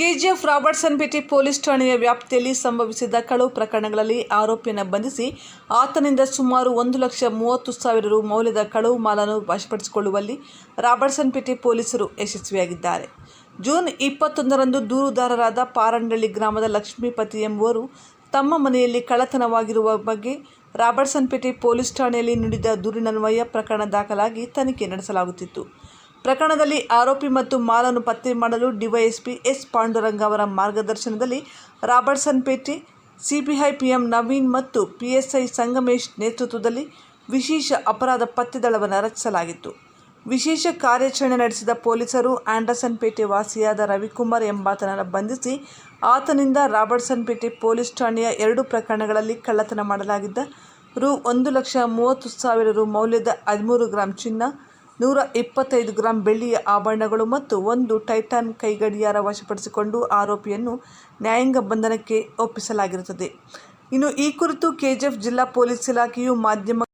KGF ರಾಬರ್ಟ್ಸನ್ಪೇಟೆ police ಠಾಣೆಯ ವ್ಯಾಪ್ತಿಯಲ್ಲಿ ಸಂಭವಿಸಿದ ಕಳವು ಪ್ರಕರಣಗಳಲ್ಲಿ ಆರೋಪಿಯನ್ನು ಬಂಧಿಸಿ ಆತನಿಂದ ಸುಮಾರು ಒಂದು ಲಕ್ಷ ಮೂವತ್ತು ಸಾವಿರ ರು ಮೌಲ್ಯದ ಕಳವು ಮಾಲನ್ನು ವಶಪಡಿಸಿಕೊಳ್ಳುವಲ್ಲಿ ರಾಬರ್ಟ್ಸನ್ಪೇಟೆ ಪೊಲೀಸರು ಯಶಸ್ವಿಯಾಗಿದ್ದಾರೆ. ಜೂನ್ ಇಪ್ಪತ್ತೊಂದರಂದು ದೂರುದಾರರಾದ ಪಾರಂಡಳ್ಳಿ ಗ್ರಾಮದ ಲಕ್ಷ್ಮೀಪತಿ ಎಂಬುವರು ತಮ್ಮ ಮನೆಯಲ್ಲಿ ಕಳ್ಳತನವಾಗಿರುವ ಬಗ್ಗೆ ರಾಬರ್ಟ್ಸನ್ಪೇಟೆ ಪೊಲೀಸ್ ಠಾಣೆಯಲ್ಲಿ ನೀಡಿದ ದೂರಿನನ್ವಯ ಪ್ರಕರಣ ದಾಖಲಾಗಿ ತನಿಖೆ ನಡೆಸಲಾಗುತ್ತಿತ್ತು. ಪ್ರಕರಣದಲ್ಲಿ ಆರೋಪಿ ಮತ್ತು ಮಾಲನ್ನು ಪತ್ತೆ ಮಾಡಲು ಡಿವೈಎಸ್ಪಿ ಎಸ್ ಪಾಂಡುರಂಗ ಅವರ ಮಾರ್ಗದರ್ಶನದಲ್ಲಿ ರಾಬರ್ಟ್ಸನ್ಪೇಟೆ ಸಿಬಿಐ ಪಿಎಂ ನವೀನ್ ಮತ್ತು ಪಿಎಸ್ಐ ಸಂಗಮೇಶ್ ನೇತೃತ್ವದಲ್ಲಿ ವಿಶೇಷ ಅಪರಾಧ ಪತ್ತೆ ದಳವನ್ನು ರಚಿಸಲಾಗಿತ್ತು. ವಿಶೇಷ ಕಾರ್ಯಾಚರಣೆ ನಡೆಸಿದ ಪೊಲೀಸರು ಆಂಡರ್ಸನ್ಪೇಟೆ ವಾಸಿಯಾದ ರವಿಕುಮಾರ್ ಎಂಬಾತನನ್ನು ಬಂಧಿಸಿ, ಆತನಿಂದ ರಾಬರ್ಟ್ಸನ್ ಪೇಟೆ ಪೊಲೀಸ್ ಠಾಣೆಯ ಎರಡು ಪ್ರಕರಣಗಳಲ್ಲಿ ಕಳ್ಳತನ ಮಾಡಲಾಗಿದ್ದ ರು ಒಂದು ಲಕ್ಷ ಮೂವತ್ತು ಸಾವಿರ ರು ಮೌಲ್ಯದ ಹದಿಮೂರು ಗ್ರಾಂ ಚಿನ್ನ ನೂರ ಇಪ್ಪತ್ತೈದು ಗ್ರಾಂ ಬೆಳ್ಳಿಯ ಆಭರಣಗಳು ಮತ್ತು ಒಂದು ಟೈಟಾನ್ ಕೈಗಡಿಯಾರ ವಶಪಡಿಸಿಕೊಂಡು ಆರೋಪಿಯನ್ನು ನ್ಯಾಯಾಂಗ ಬಂಧನಕ್ಕೆ ಒಪ್ಪಿಸಲಾಗಿರುತ್ತದೆ. ಇನ್ನು ಈ ಕುರಿತು ಕೆಜಿಎಫ್ ಜಿಲ್ಲಾ ಪೊಲೀಸ್ ಇಲಾಖೆಯು ಮಾಧ್ಯಮ